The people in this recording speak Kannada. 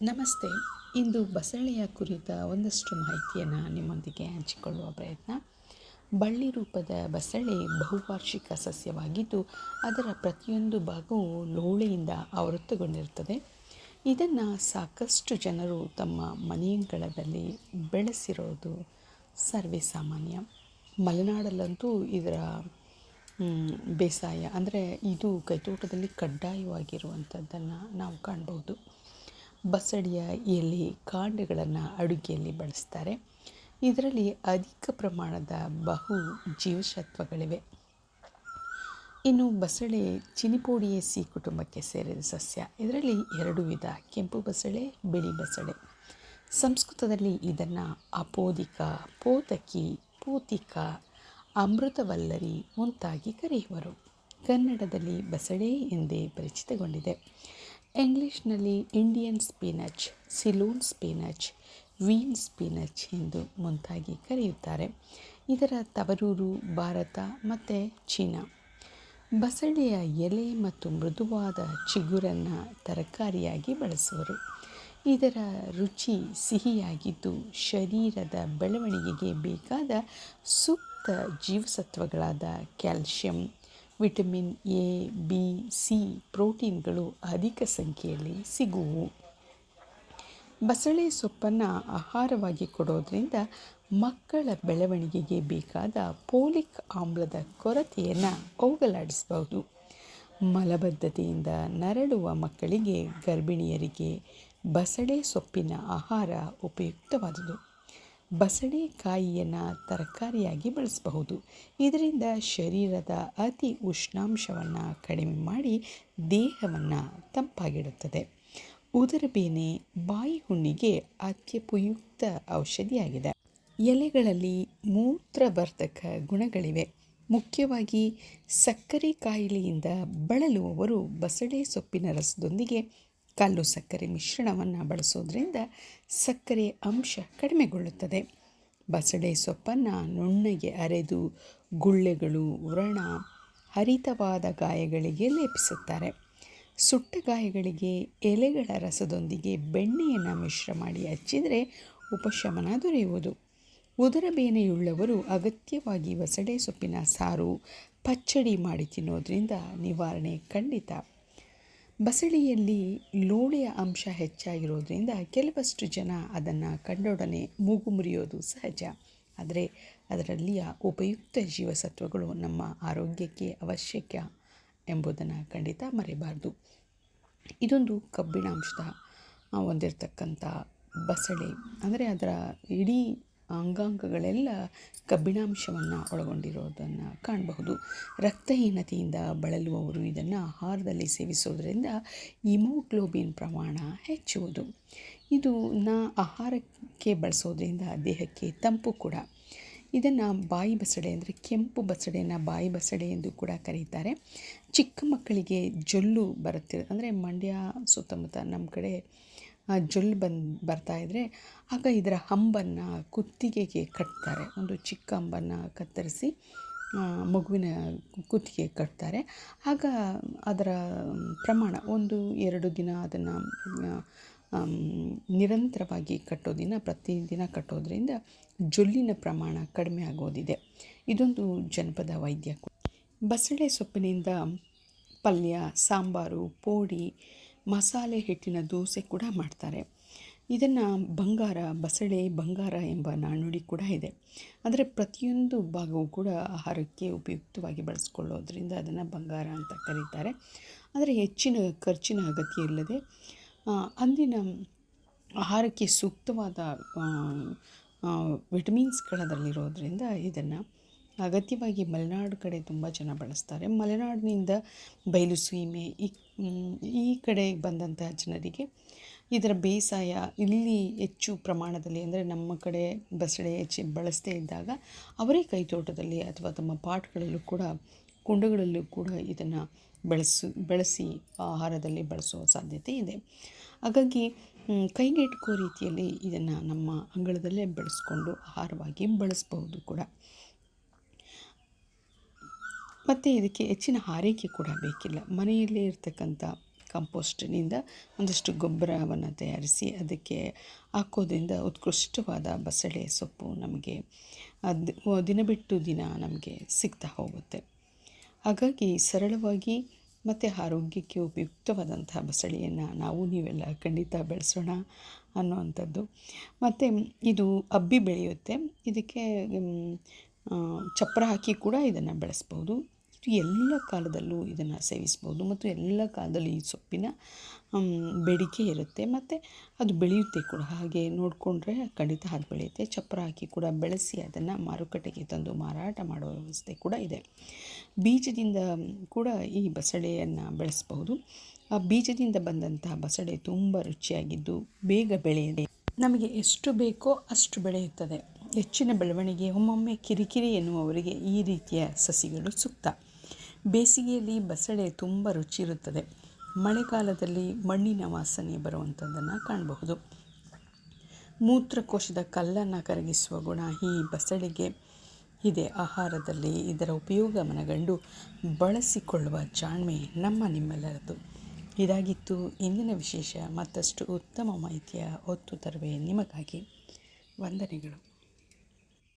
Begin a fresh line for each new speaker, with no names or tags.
ನಮಸ್ತೆ. ಇಂದು ಬಸಳೆಯ ಕುರಿತ ಒಂದಷ್ಟು ಮಾಹಿತಿಯನ್ನು ನಿಮ್ಮೊಂದಿಗೆ ಹಂಚಿಕೊಳ್ಳುವ ಪ್ರಯತ್ನ. ಬಳ್ಳಿ ರೂಪದ ಬಸಳೆ ಬಹುವಾರ್ಷಿಕ ಸಸ್ಯವಾಗಿದ್ದು, ಅದರ ಪ್ರತಿಯೊಂದು ಭಾಗವು ಲೋಳೆಯಿಂದ ಆವೃತ್ತಗೊಂಡಿರುತ್ತದೆ. ಇದನ್ನು ಸಾಕಷ್ಟು ಜನರು ತಮ್ಮ ಮನೆಯಂಗಳದಲ್ಲಿ ಬೆಳೆಸಿರೋದು ಸರ್ವೇ ಸಾಮಾನ್ಯ. ಮಲೆನಾಡಲ್ಲಂತೂ ಇದರ ಬೇಸಾಯ ಅಂದರೆ ಇದು ಕೈತೋಟದಲ್ಲಿ ಕಡ್ಡಾಯವಾಗಿರುವಂಥದ್ದನ್ನು ನಾವು ಕಾಣ್ಬೋದು ಬಸಳೆಯ ಎಲೆ ಕಾಂಡಗಳನ್ನು ಅಡುಗೆಯಲ್ಲಿ ಬಳಸ್ತಾರೆ. ಇದರಲ್ಲಿ ಅಧಿಕ ಪ್ರಮಾಣದ ಬಹು ಜೀವಸತ್ವಗಳಿವೆ ಇನ್ನು ಬಸಳೆ ಚಿನಿಪೋಡಿಯೇಸಿ ಕುಟುಂಬಕ್ಕೆ ಸೇರಿದ ಸಸ್ಯ. ಇದರಲ್ಲಿ ಎರಡು ವಿಧ, ಕೆಂಪು ಬಸಳೆ, ಬಿಳಿ ಬಸಳೆ. ಸಂಸ್ಕೃತದಲ್ಲಿ ಇದನ್ನು ಅಪೋದಿಕ, ಪೋತಕಿ, ಪೂತಿಕ, ಅಮೃತವಲ್ಲರಿ ಮುಂತಾಗಿ ಕರೆಯುವರು. ಕನ್ನಡದಲ್ಲಿ ಬಸಳೆ ಎಂದೇ ಪರಿಚಿತಗೊಂಡಿದೆ. ಇಂಗ್ಲಿಷ್ನಲ್ಲಿ Indian spinach Ceylon spinach vine spinach ಎಂದು ಮುಂತಾಗಿ ಕರೆಯುತ್ತಾರೆ. ಇದರ ತವರೂರು, ಭಾರತ ಮತ್ತು ಚೀನಾ. ಬಸಳೆಯ ಎಲೆ ಮತ್ತು ಮೃದುವಾದ ಚಿಗುರನ್ನು ತರಕಾರಿಯಾಗಿ ಬಳಸುವರು. ಇದರ ರುಚಿ ಸಿಹಿಯಾಗಿದ್ದು ಶರೀರದ ಬೆಳವಣಿಗೆಗೆ ಬೇಕಾದ ಸೂಕ್ತ ಜೀವಸತ್ವಗಳಾದ calcium vitamin A, B, C ಪ್ರೋಟೀನ್ಗಳು ಅಧಿಕ ಸಂಖ್ಯೆಯಲ್ಲಿ ಸಿಗುವು. ಬಸಳೆ ಸೊಪ್ಪನ್ನು ಆಹಾರವಾಗಿ ಕೊಡೋದ್ರಿಂದ ಮಕ್ಕಳ ಬೆಳವಣಿಗೆಗೆ ಬೇಕಾದ ಪೋಲಿಕ್ ಆಮ್ಲದ ಕೊರತೆಯನ್ನು ಹೋಗಲಾಡಿಸಬಹುದು. ಮಲಬದ್ಧತೆಯಿಂದ ನರಳುವ ಮಕ್ಕಳಿಗೆ ಗರ್ಭಿಣಿಯರಿಗೆ ಬಸಳೆ ಸೊಪ್ಪಿನ ಆಹಾರ ಉಪಯುಕ್ತವಾದುದು. ಬಸಳೆ ಕಾಯಿಯನ್ನು ತರಕಾರಿಯಾಗಿ ಬಳಸಬಹುದು. ಇದರಿಂದ ಶರೀರದ ಅತಿ ಉಷ್ಣಾಂಶವನ್ನು ಕಡಿಮೆ ಮಾಡಿ ದೇಹವನ್ನು ತಂಪಾಗಿಡುತ್ತದೆ. ಉದರಬೇನೆ ಬಾಯಿ ಹುಣ್ಣಿಗೆ ಅತ್ಯಪಯುಕ್ತ ಔಷಧಿಯಾಗಿದೆ. ಎಲೆಗಳಲ್ಲಿ ಮೂತ್ರವರ್ಧಕ ಗುಣಗಳಿವೆ. ಮುಖ್ಯವಾಗಿ ಸಕ್ಕರೆ ಕಾಯಿಲೆಯಿಂದ ಬಳಲುವವರು ಬಸಳೆ ಸೊಪ್ಪಿನ ರಸದೊಂದಿಗೆ ಕಲ್ಲು ಸಕ್ಕರೆ ಮಿಶ್ರಣವನ್ನು ಬಳಸೋದ್ರಿಂದ ಸಕ್ಕರೆ ಅಂಶ ಕಡಿಮೆಗೊಳ್ಳುತ್ತದೆ. ಬಸಳೆ ಸೊಪ್ಪನ್ನು ನುಣ್ಣಗೆ ಅರೆದು ಗುಳ್ಳೆಗಳು, ವ್ರಣ, ಹರಿತವಾದ ಗಾಯಗಳಿಗೆ ಲೇಪಿಸುತ್ತಾರೆ. ಸುಟ್ಟ ಗಾಯಗಳಿಗೆ ಎಲೆಗಳ ರಸದೊಂದಿಗೆ ಬೆಣ್ಣೆಯನ್ನು ಮಿಶ್ರ ಮಾಡಿ ಹಚ್ಚಿದರೆ ಉಪಶಮನ ದೊರೆಯುವುದು. ಉದರಬೇನೆಯುಳ್ಳವರು ಅಗತ್ಯವಾಗಿ ಬಸಳೆ ಸೊಪ್ಪಿನ ಸಾರು, ಪಚ್ಚಡಿ ಮಾಡಿ ತಿನ್ನೋದ್ರಿಂದ ನಿವಾರಣೆ ಖಂಡಿತ. ಬಸಳೆಯಲ್ಲಿ ಲೋಳೆಯ ಅಂಶ ಹೆಚ್ಚಾಗಿರೋದ್ರಿಂದ ಕೆಲವಷ್ಟು ಜನ ಅದನ್ನು ಕಂಡೊಡನೆ ಮೂಗು ಮುರಿಯೋದು ಸಹಜ. ಆದರೆ ಅದರಲ್ಲಿಯ ಉಪಯುಕ್ತ ಜೀವಸತ್ವಗಳು ನಮ್ಮ ಆರೋಗ್ಯಕ್ಕೆ ಅವಶ್ಯಕ ಎಂಬುದನ್ನು ಖಂಡಿತ ಮರೆಯಬಾರ್ದು ಇದೊಂದು ಕಬ್ಬಿಣಾಂಶದ ಆ, ಹೊಂದಿರತಕ್ಕಂಥ ಬಸಳೆ. ಅಂದರೆ ಅದರ ಇಡೀ ಅಂಗಾಂಗಗಳೆಲ್ಲ ಕಬ್ಬಿಣಾಂಶವನ್ನು ಒಳಗೊಂಡಿರೋದನ್ನು ಕಾಣಬಹುದು. ರಕ್ತಹೀನತೆಯಿಂದ ಬಳಲುವವರು ಇದನ್ನು ಆಹಾರದಲ್ಲಿ ಸೇವಿಸೋದರಿಂದ ಇಮೋಗ್ಲೋಬಿನ್ ಪ್ರಮಾಣ ಹೆಚ್ಚುವುದು. ಇದು ನ ಆಹಾರಕ್ಕೆ ಬಳಸೋದ್ರಿಂದ ದೇಹಕ್ಕೆ ತಂಪು ಕೂಡ. ಇದನ್ನು ಬಾಯಿ ಬಸಳೆ ಅಂದರೆ ಕೆಂಪು ಬಸಳೆಯನ್ನು ಬಾಯಿ ಬಸಳೆ ಎಂದು ಕೂಡ ಕರೀತಾರೆ. ಚಿಕ್ಕ ಮಕ್ಕಳಿಗೆ ಜೊಲ್ಲು ಬರುತ್ತೆ ಅಂದರೆ ಮಂಡ್ಯ ಸುತ್ತಮುತ್ತ ನಮ್ಮ ಕಡೆ ಜೊಲ್ಲು ಬಂದು, ಬರ್ತಾ ಇದ್ದರೆ ಆಗ ಇದರ ಹಂಬನ್ನು ಕುತ್ತಿಗೆಗೆ ಕಟ್ತಾರೆ. ಒಂದು ಚಿಕ್ಕ ಹಂಬನ್ನು ಕತ್ತರಿಸಿ ಮಗುವಿನ ಕುತ್ತಿಗೆ ಕಟ್ತಾರೆ. ಆಗ ಅದರ ಪ್ರಮಾಣ ಒಂದು, ಎರಡು ದಿನ ಅದನ್ನು ನಿರಂತರವಾಗಿ ಕಟ್ಟೋದಿನ, ಪ್ರತಿದಿನ ಕಟ್ಟೋದ್ರಿಂದ ಜೊಲ್ಲಿನ ಪ್ರಮಾಣ ಕಡಿಮೆ ಆಗೋದಿದೆ. ಇದೊಂದು ಜನಪದ ವೈದ್ಯ ಬಸಳೆ ಸೊಪ್ಪಿನಿಂದ ಪಲ್ಯ, ಸಾಂಬಾರು, ಪೋಡಿ ಮಸಾಲೆ ಹಿಟ್ಟಿನ ದೋಸೆ ಕೂಡ ಮಾಡ್ತಾರೆ. ಇದನ್ನು ಬಂಗಾರ, ಬಸಳೆ ಬಂಗಾರ ಎಂಬ ನಾಣ್ಣುಡಿ ಕೂಡ ಇದೆ. ಆದರೆ ಪ್ರತಿಯೊಂದು ಭಾಗವೂ ಕೂಡ ಆಹಾರಕ್ಕೆ ಉಪಯುಕ್ತವಾಗಿ ಬಳಸ್ಕೊಳ್ಳೋದ್ರಿಂದ ಅದನ್ನು ಬಂಗಾರ ಅಂತ ಕರೀತಾರೆ. ಆದರೆ ಹೆಚ್ಚಿನ ಖರ್ಚಿನ ಅಗತ್ಯ ಇಲ್ಲದೆ ಅಂದಿನ ಆಹಾರಕ್ಕೆ ಸೂಕ್ತವಾದ ವಿಟಮಿನ್ಸ್ಗಳು ಅದರಲ್ಲಿರೋದ್ರಿಂದ ಇದನ್ನು ಅಗತ್ಯವಾಗಿ ಮಲೆನಾಡು ಕಡೆ ತುಂಬ ಜನ ಬಳಸ್ತಾರೆ. ಮಲೆನಾಡಿನಿಂದ ಬಯಲು ಸೀಮೆ, ಈ ಈ ಕಡೆ ಬಂದಂತಹ ಜನರಿಗೆ ಇದರ ಬೇಸಾಯ ಇಲ್ಲಿ ಹೆಚ್ಚು ಪ್ರಮಾಣದಲ್ಲಿ ಅಂದರೆ ನಮ್ಮ ಕಡೆ ಬಸಳೆ ಹೆಚ್ಚು ಬಳಸದೇ ಇದ್ದಾಗ ಅವರೇ ಕೈತೋಟದಲ್ಲಿ ಅಥವಾ ತಮ್ಮ ಪಾಟ್ಗಳಲ್ಲೂ ಕೂಡ, ಕುಂಡಗಳಲ್ಲೂ ಕೂಡ ಇದನ್ನು ಬೆಳೆಸು, ಬೆಳೆಸಿ ಆಹಾರದಲ್ಲಿ ಬಳಸುವ ಸಾಧ್ಯತೆ ಇದೆ. ಹಾಗಾಗಿ ಕೈಗೆಟುಕೋ ರೀತಿಯಲ್ಲಿ ಇದನ್ನು ನಮ್ಮ ಅಂಗಳದಲ್ಲೇ ಬೆಳೆಸ್ಕೊಂಡು ಆಹಾರವಾಗಿ ಬಳಸಬಹುದು ಕೂಡ. ಮತ್ತು ಇದಕ್ಕೆ ಹೆಚ್ಚಿನ ಆರೈಕೆ ಕೂಡ ಬೇಕಿಲ್ಲ. ಮನೆಯಲ್ಲೇ ಇರ್ತಕ್ಕಂಥ ಕಂಪೋಸ್ಟ್ನಿಂದ ಒಂದಷ್ಟು ಗೊಬ್ಬರವನ್ನು ತಯಾರಿಸಿ ಅದಕ್ಕೆ ಹಾಕೋದ್ರಿಂದ ಉತ್ಕೃಷ್ಟವಾದ ಬಸಳೆ ಸೊಪ್ಪು ನಮಗೆ ಅದು ದಿನ ಬಿಟ್ಟು ದಿನ ನಮಗೆ ಸಿಗ್ತಾ ಹೋಗುತ್ತೆ. ಹಾಗಾಗಿ ಸರಳವಾಗಿ ಮತ್ತು ಆರೋಗ್ಯಕ್ಕೆ ಉಪಯುಕ್ತವಾದಂತಹ ಬಸಳೆಯನ್ನು ನಾವು ನೀವೆಲ್ಲ ಖಂಡಿತ ಬೆಳೆಸೋಣ ಅನ್ನುವಂಥದ್ದು. ಮತ್ತು ಇದು ಅಬ್ಬಿ ಬೆಳೆಯುತ್ತೆ. ಇದಕ್ಕೆ ಚಪ್ಪರ ಹಾಕಿ ಕೂಡ ಇದನ್ನು ಬೆಳೆಸ್ಬೋದು. ಎಲ್ಲ ಕಾಲದಲ್ಲೂ ಇದನ್ನು ಸೇವಿಸ್ಬೋದು ಮತ್ತು ಎಲ್ಲ ಕಾಲದಲ್ಲೂ ಈ ಸೊಪ್ಪಿನ ಬೇಡಿಕೆ ಇರುತ್ತೆ. ಮತ್ತು ಅದು ಬೆಳೆಯುತ್ತೆ ಕೂಡ. ಹಾಗೆ ನೋಡಿಕೊಂಡ್ರೆ ಖಂಡಿತ ಅದು ಬೆಳೆಯುತ್ತೆ. ಚಪ್ಪರ ಹಾಕಿ ಕೂಡ ಬೆಳೆಸಿ ಅದನ್ನು ಮಾರುಕಟ್ಟೆಗೆ ತಂದು ಮಾರಾಟ ಮಾಡುವ ವ್ಯವಸ್ಥೆ ಕೂಡ ಇದೆ. ಬೀಜದಿಂದ ಕೂಡ ಈ ಬಸಳೆಯನ್ನು ಬೆಳೆಸ್ಬಹುದು ಆ ಬೀಜದಿಂದ ಬಂದಂತಹ ಬಸಳೆ ತುಂಬ ರುಚಿಯಾಗಿದ್ದು ಬೇಗ ಬೆಳೆಯದೆ ನಮಗೆ ಎಷ್ಟು ಬೇಕೋ ಅಷ್ಟು ಬೆಳೆಯುತ್ತದೆ. ಹೆಚ್ಚಿನ ಬೆಳವಣಿಗೆ, ಒಮ್ಮೊಮ್ಮೆ ಕಿರಿಕಿರಿ ಎನ್ನುವವರಿಗೆ ಈ ರೀತಿಯ ಸಸಿಗಳು ಸೂಕ್ತ. ಬೇಸಿಗೆಯಲ್ಲಿ ಬಸಳೆ ತುಂಬ ರುಚಿ ಇರುತ್ತದೆ ಮಳೆಗಾಲದಲ್ಲಿ ಮಣ್ಣಿನ ವಾಸನೆ ಬರುವಂಥದ್ದನ್ನು ಕಾಣಬಹುದು. ಮೂತ್ರಕೋಶದ ಕಲ್ಲನ್ನು ಕರಗಿಸುವ ಗುಣ ಈ ಬಸಳೆಗೆ ಇದೆ. ಆಹಾರದಲ್ಲಿ ಇದರ ಉಪಯೋಗ ಮನಗಂಡು ಬಳಸಿಕೊಳ್ಳುವ ಜಾಣ್ಮೆ ನಮ್ಮ ನಿಮ್ಮೆಲ್ಲರದು ಇದಾಗಿತ್ತು ಇಂದಿನ ವಿಶೇಷ. ಮತ್ತಷ್ಟು ಉತ್ತಮ ಮಾಹಿತಿಯ ಹೊತ್ತು ತರುವೆ ನಿಮಗಾಗಿ ವಂದನೆಗಳು.